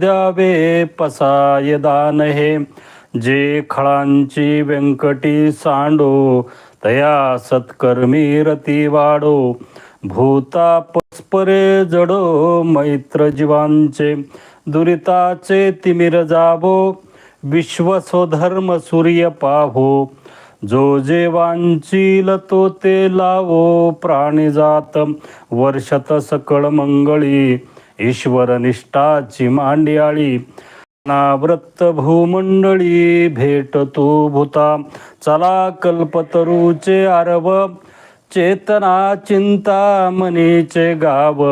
द्यावे पसाय दान हे. जे खळांची व्यंकटी सांडो तया सत्कर्मी रती वाढो भूता पस्परे जडो मैत्र जीवांचे. दुरिताचे तिमिर जावो विश्वसोधर्म सूर्य पाहो जो जेवांची लतो ते लावो प्राणी जात वर्षत सकळ मंगळी. ईश्वर निष्ठाची मांडियाळी नाव्रत भूमंडळी भेट तू भूता चला कल्पतरूचे आरव चेतना चिंता मनीचे गाव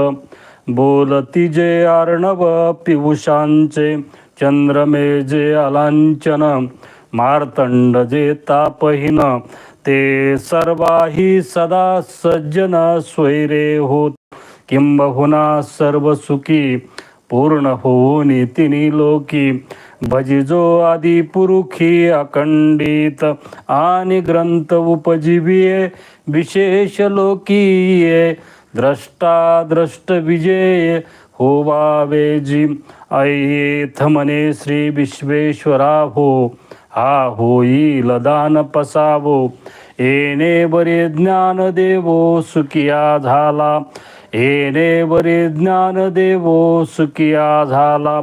बोलती जे अर्णव पियुषांचे चंद्रमे जे अलांचन मार्तंड जे तापहीन ते सर्वाही सदा सज्जन स्वैरे होत. किंबहुना सर्व सुखी पूर्ण होऊन तिनी लोकी. भजिजो आदि पुरुखी अखंडित आणि ग्रंथ उपजीविये विशेष लोकीये. द्रष्टा द्रष्ट विजय होवावेजी जी. ऐथ श्री विश्वेश्वरा हो हा होईल दान पसावो. येणे बरे ज्ञान देवो सुखिया झाला. येणे बरे ज्ञान देवो सुखिया झाला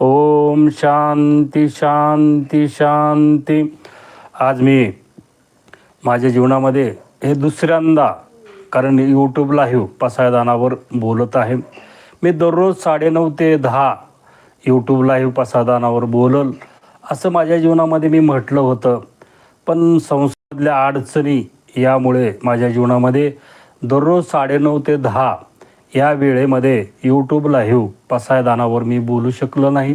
ओम शांती शांती शांती. आज मी माझ्या जीवनामध्ये हे दुसऱ्यांदा कारण यूट्यूब लाईव्ह पसायदानावर बोलत आहे. मी दररोज साडेनऊ ते दहा यूट्यूब लाईव्ह पसायदानावर बोलल. असं माझ्या जीवनामध्ये मी म्हटलं होतं. पण संसदल्या अडचणी यामुळे माझ्या जीवनामध्ये दररोज साडेनऊ ते दहा या वेळेमध्ये यूट्यूब लाईव्ह पसायदानावर मी बोलू शकलो नाही.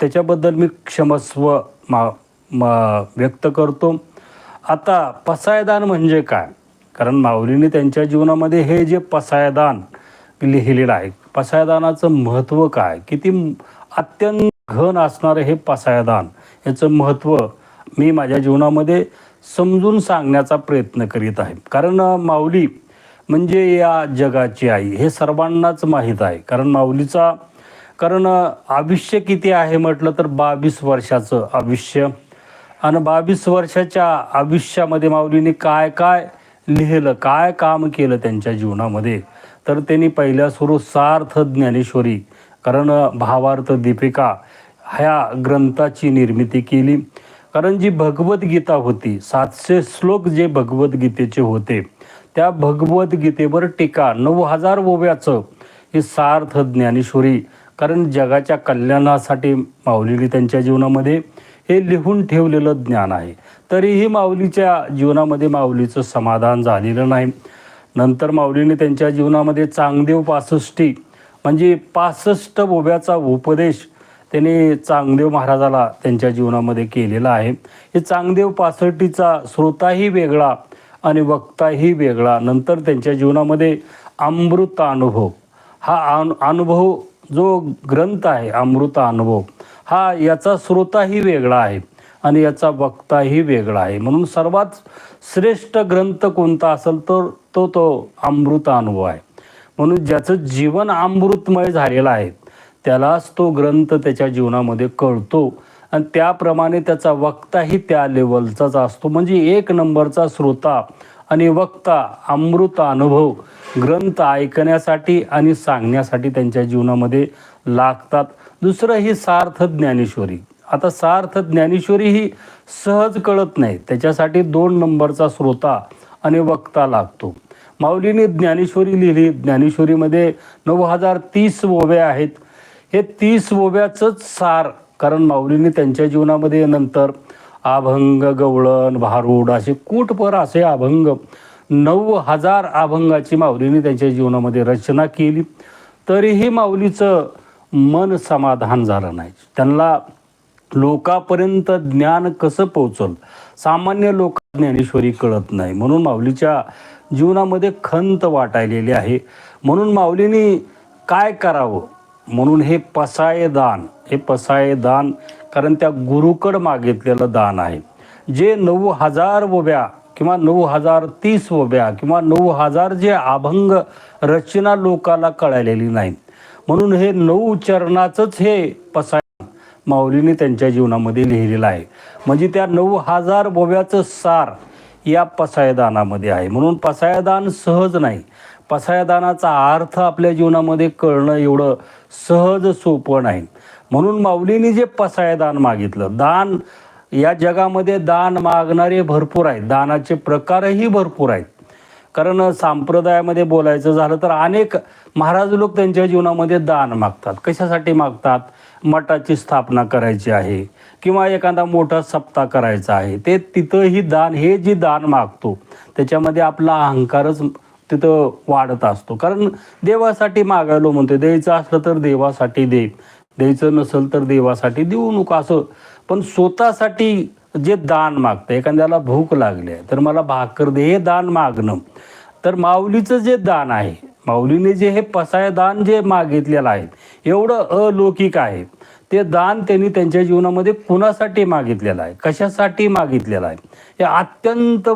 त्याच्याबद्दल मी क्षमस्व मा मा व्यक्त करतो. आता पसायदान म्हणजे काय? कारण माऊलीने त्यांच्या जीवनामध्ये हे जे पसायदान लिहिलेलं आहे पसायदानाचं महत्त्व काय? किती अत्यंत घन असणारं हे पसायदान याचं महत्त्व मी माझ्या जीवनामध्ये समजून सांगण्याचा प्रयत्न करीत आहे. कारण माऊली म्हणजे या जगाची आई हे सर्वांनाच माहीत आहे. कारण माऊलीचा कारण आयुष्य किती आहे म्हटलं तर बावीस वर्षाचं आयुष्य. आणि बावीस वर्षाच्या आयुष्यामध्ये माऊलीने काय काय लिहिलं काय काम केलं त्यांच्या जीवनामध्ये? तर त्यांनी पहिल्या सुरू सार्थ ज्ञानेश्वरी कारण भावार्थ दीपिका ह्या ग्रंथाची निर्मिती केली. कारण जी भगवद्गीता होती सातशे श्लोक जे भगवद्गीतेचे होते त्या भगवद्गीतेवर टीका. नऊ हजार ओव्याचं हे सार्थ ज्ञानेश्वरी कारण जगाच्या कल्याणासाठी माऊलीने त्यांच्या जीवनामध्ये हे लिहून ठेवलेलं ज्ञान आहे. तरीही माऊलीच्या जीवनामध्ये माऊलीचं समाधान झालेलं नाही. नंतर माऊलीने त्यांच्या जीवनामध्ये चांगदेव पासष्टी म्हणजे पासष्ट ओव्याचा उपदेश त्यांनी चांगदेव महाराजाला त्यांच्या जीवनामध्ये केलेला आहे. हे चांगदेव पासष्टीचा श्रोताही वेगळा आणि वक्ताही वेगळा. नंतर त्यांच्या जीवनामध्ये अमृत अनुभव. हा अनु अनुभव जो ग्रंथ आहे अमृत अनुभव हा याचा श्रोताही वेगळा आहे आणि याचा वक्ताही वेगळा आहे. म्हणून सर्वात श्रेष्ठ ग्रंथ कोणता असेल तर तो तो अमृत अनुभव आहे. म्हणून ज्याचं जीवन अमृतमय झालेलं आहे त्यालाच तो ग्रंथ त्याच्या जीवनामध्ये कळतो. आणि त्याप्रमाणे त्याचा वक्ताही त्या लेवलचाच असतो. म्हणजे एक नंबरचा श्रोता आणि वक्ता अमृत अनुभव ग्रंथ ऐकण्यासाठी आणि सांगण्यासाठी त्यांच्या जीवनामध्ये लागतात. दुसरं ही सार्थ ज्ञानेश्वरी. आता सार्थ ज्ञानेश्वरी ही सहज कळत नाही. त्याच्यासाठी दोन नंबरचा श्रोता आणि वक्ता लागतो. माऊलीने ज्ञानेश्वरी लिहिली. ज्ञानेश्वरीमध्ये नऊ हजार तीस ओव्या आहेत. हे तीस ओव्याचंच सार कारण माऊलीने त्यांच्या जीवनामध्ये नंतर अभंग गवळण भारूड असे कूटपर असे अभंग नऊ हजार अभंगाची माऊलीने त्यांच्या जीवनामध्ये रचना केली. तरीही माऊलीचं मन समाधान झालं नाही. त्यांना लोकापर्यंत ज्ञान कसं पोचल सामान्य लोक ज्ञानेश्वरी कळत नाही. म्हणून माऊलीच्या जीवनामध्ये खंत वाटायलेली आहे. म्हणून माऊलीने काय करावं? म्हणून हे पसायदान हे पसाय दान कारण त्या गुरुकड मागितलेलं दान आहे. जे नऊ हजार ओव्या किंवा नऊ हजार तीस ओव्या किंवा नऊ हजार जे अभंग रचना लोकाला कळालेली नाही म्हणून हे नऊ चरणाचंच हे पसाय माऊलीने त्यांच्या जीवनामध्ये लिहिलेलं आहे. म्हणजे त्या नऊ हजार बोव्याचं सार या पसायदानामध्ये आहे. म्हणून पसायदान सहज नाही. पसायदानाचा अर्थ आपल्या जीवनामध्ये कळणं एवढं सहज सोपं नाही. म्हणून माऊलीने जे पसायदान मागितलं दान या जगामध्ये दान मागणारे भरपूर आहेत दानाचे प्रकारही भरपूर आहेत. कारण संप्रदायामध्ये बोलायचं झालं तर अनेक महाराज लोक त्यांच्या जीवनामध्ये दान मागतात. कशासाठी मागतात? मठाची स्थापना करायची आहे किंवा एखादा मोठा सप्ताह करायचा आहे. ते तिथंही दान हे जे दान मागतो त्याच्यामध्ये आपला अहंकारच तिथं वाढत असतो. कारण देवासाठी मागायलो म्हणतो द्यायचं असलं तर देवासाठी दे. द्यायचं नसेल तर देवासाठी देऊ नका असं. पण स्वतःसाठी जे दान मागतं एखाद्याला भूक लागली आहे तर मला भाकर दे हे दान मागणं. तर माऊलीचं जे दान आहे माऊलीने जे हे पसाय दान जे मागितलेलं आहे एवढं अलौकिक आहे ते दान त्यांनी त्यांच्या जीवनामध्ये कुणासाठी मागितलेलं आहे कशासाठी मागितलेलं आहे हे अत्यंत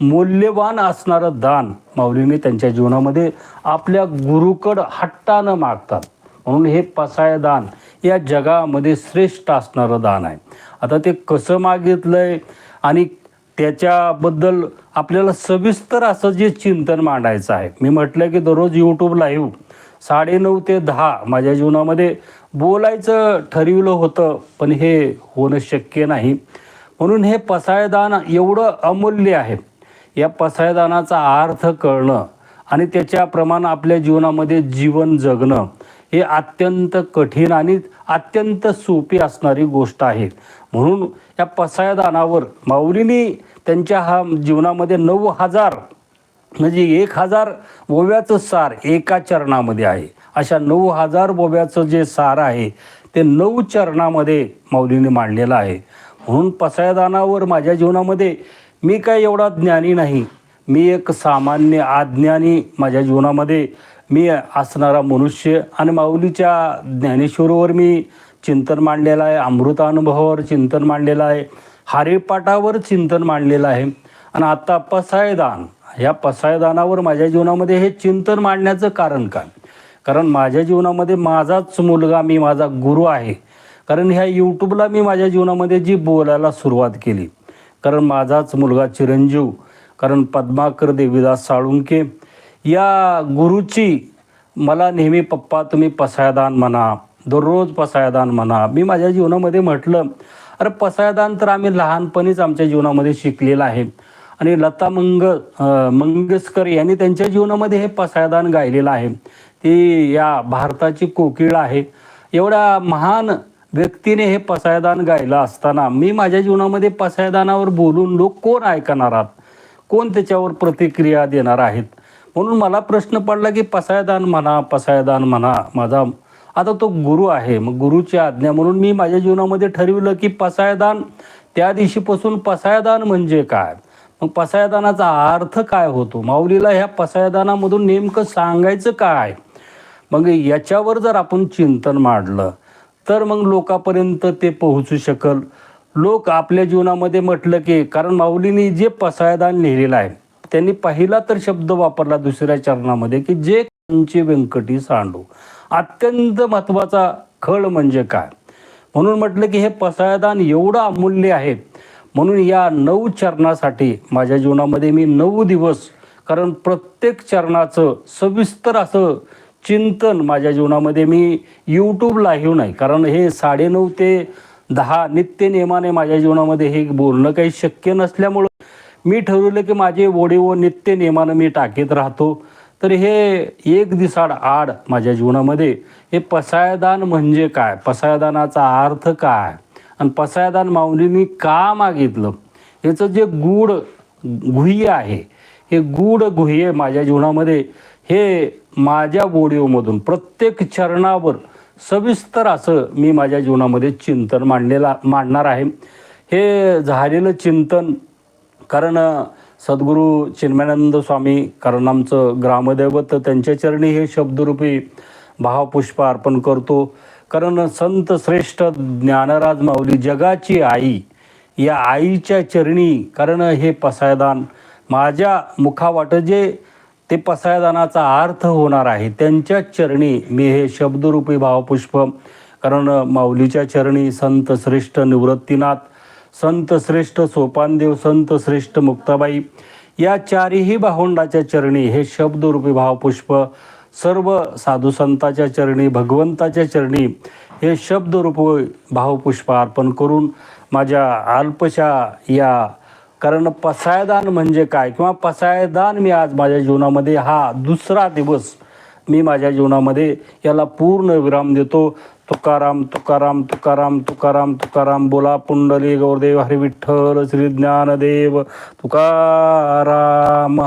मूल्यवान असणारं दान माऊलीने त्यांच्या जीवनामध्ये आपल्या गुरुकड हट्टानं मागतात. म्हणून हे पसाय दान या जगामध्ये श्रेष्ठ असणारं दान आहे. आता ते कसं मागितलं आहे आणि त्याच्याबद्दल आपल्याला सविस्तर असं जे चिंतन मांडायचं आहे. मी म्हटलं की दररोज यूट्यूब लाईव्ह साडेनऊ ते दहा माझ्या जीवनामध्ये बोलायचं ठरविलं होतं पण हे होणं शक्य नाही. म्हणून हे पसायदान एवढं अमूल्य आहे. या पसायदानाचा अर्थ कळणं आणि त्याच्याप्रमाणे आपल्या जीवनामध्ये जीवन जगणं हे अत्यंत कठीण आणि अत्यंत सोपी असणारी गोष्ट आहे. म्हणून या पसायदानावर माऊलीनी त्यांच्या हा जीवनामध्ये नऊ हजार म्हणजे एक हजार बोव्याचं सार एका चरणामध्ये आहे. अशा नऊ हजार बोव्याचं जे सार आहे ते नऊ चरणामध्ये माऊलीने मांडलेलं आहे. म्हणून पसायदानावर माझ्या जीवनामध्ये मी काय एवढा ज्ञानी नाही. मी एक सामान्य अज्ञानी माझ्या जीवनामध्ये मी असणारा मनुष्य आणि माऊलीच्या ज्ञानेश्वरावर मी चिंतन मांडलेलं आहे अमृतानुभवावर चिंतन मांडलेलं आहे हारेपाटावर चिंतन मांडलेलं आहे. आणि आता पसायदान ह्या पसायदानावर माझ्या जीवनामध्ये हे चिंतन मांडण्याचं कारण काय? कारण माझ्या जीवनामध्ये माझाच मुलगा मी माझा गुरु आहे. कारण ह्या यूट्यूबला मी माझ्या जीवनामध्ये जी बोलायला सुरुवात केली. कारण माझाच मुलगा चिरंजीव कारण पद्माकर देवीदास साळुंके या गुरुची मला नेहमी पप्पा तुम्ही पसायदान म्हणा. दररोज पसायदान म्हणा. मी माझ्या जीवनामध्ये म्हटलं अरे पसायदान तर आम्ही लहानपणीच आमच्या जीवनामध्ये शिकलेलं आहे. आणि लता मंग मंगेशकर यांनी त्यांच्या जीवनामध्ये हे पसायदान गायलेलं आहे. ती या भारताची कोकिळ आहे. एवढ्या महान व्यक्तीने हे पसायदान गायलं असताना मी माझ्या जीवनामध्ये पसायदानावर बोलून लोक कोण ऐकणार आहात? कोण त्याच्यावर प्रतिक्रिया देणार आहेत? म्हणून मला प्रश्न पडला की पसायदान म्हणा पसायदान म्हणा माझा आता तो गुरु आहे मग गुरुची आज्ञा म्हणून मी माझ्या जीवनामध्ये ठरविलं की पसायदान त्या दिवशीपासून पसायदान म्हणजे काय? मग पसायदानाचा अर्थ काय होतो? माऊलीला ह्या पसायदानामधून नेमकं सांगायचं काय? मग याच्यावर जर आपण चिंतन मांडलं तर मग लोकापर्यंत ते पोहोचू शकल. लोक आपल्या जीवनामध्ये म्हटलं की कारण माऊलीने जे पसायदान लिहिलेलं आहे त्यांनी पहिला तर शब्द वापरला दुसऱ्या चरणामध्ये की जे कंचे व्यंकटी सांडू. अत्यंत महत्त्वाचा खळ म्हणजे काय? म्हणून म्हटलं की हे पसायदान एवढं अमूल्य आहे. म्हणून या नऊ चरणासाठी माझ्या जीवनामध्ये मी नऊ दिवस कारण प्रत्येक चरणाचं सविस्तर असं चिंतन माझ्या जीवनामध्ये मी यूट्यूब येऊ नाही कारण हे साडेनऊ ते दहा नित्य नियमाने माझ्या जीवनामध्ये हे बोलणं काही शक्य नसल्यामुळं मी ठरवलं की माझे ओढे व नित्य नियमानं मी टाकीत राहतो. तर हे एक दिसाड आड माझ्या जीवनामध्ये हे पसायदान म्हणजे काय? पसायदानाचा अर्थ काय? आणि पसायदान माऊलींनी का मागितलं? याचं जे गूढ गुह्य आहे हे गूढ गुह्य माझ्या जीवनामध्ये हे माझ्या ओडिओमधून प्रत्येक चरणावर सविस्तर असं मी माझ्या जीवनामध्ये चिंतन मांडलेला मांडणार आहे. हे झालेलं चिंतन कारण सद्गुरू चिन्मयानंद स्वामी कारण आमचं ग्रामदैवत त्यांच्या चरणी हे शब्दरूपी भावपुष्प अर्पण करतो. कारण संत श्रेष्ठ ज्ञानराज माऊली जगाची आई या आईच्या चरणी कारण हे पसायदान माझ्या मुखावाट जे ते पसायदानाचा अर्थ होणार आहे त्यांच्या चरणी मी हे शब्दरूपी भावपुष्प कारण माऊलीच्या चरणी संत श्रेष्ठ निवृत्तीनाथ संत श्रेष्ठ सोपानदेव संत श्रेष्ठ मुक्ताबाई. या चारही भावंडाच्या चरणी हे शब्दरूपी भावपुष्प सर्व साधू संताच्या चरणी भगवंताच्या चरणी हे शब्दरूप भावपुष्प अर्पण करून माझ्या अल्पशा या कारण पसायदान म्हणजे काय? किंवा पसायदान मी आज माझ्या जीवनामध्ये हा दुसरा दिवस मी माझ्या जीवनामध्ये याला पूर्ण विराम देतो. तुकाराम तुकाराम तुकाराम तुकाराम तुकाराम बोला पुंडली गौरदेव हरी विठ्ठल श्री ज्ञानदेव तुकाराम.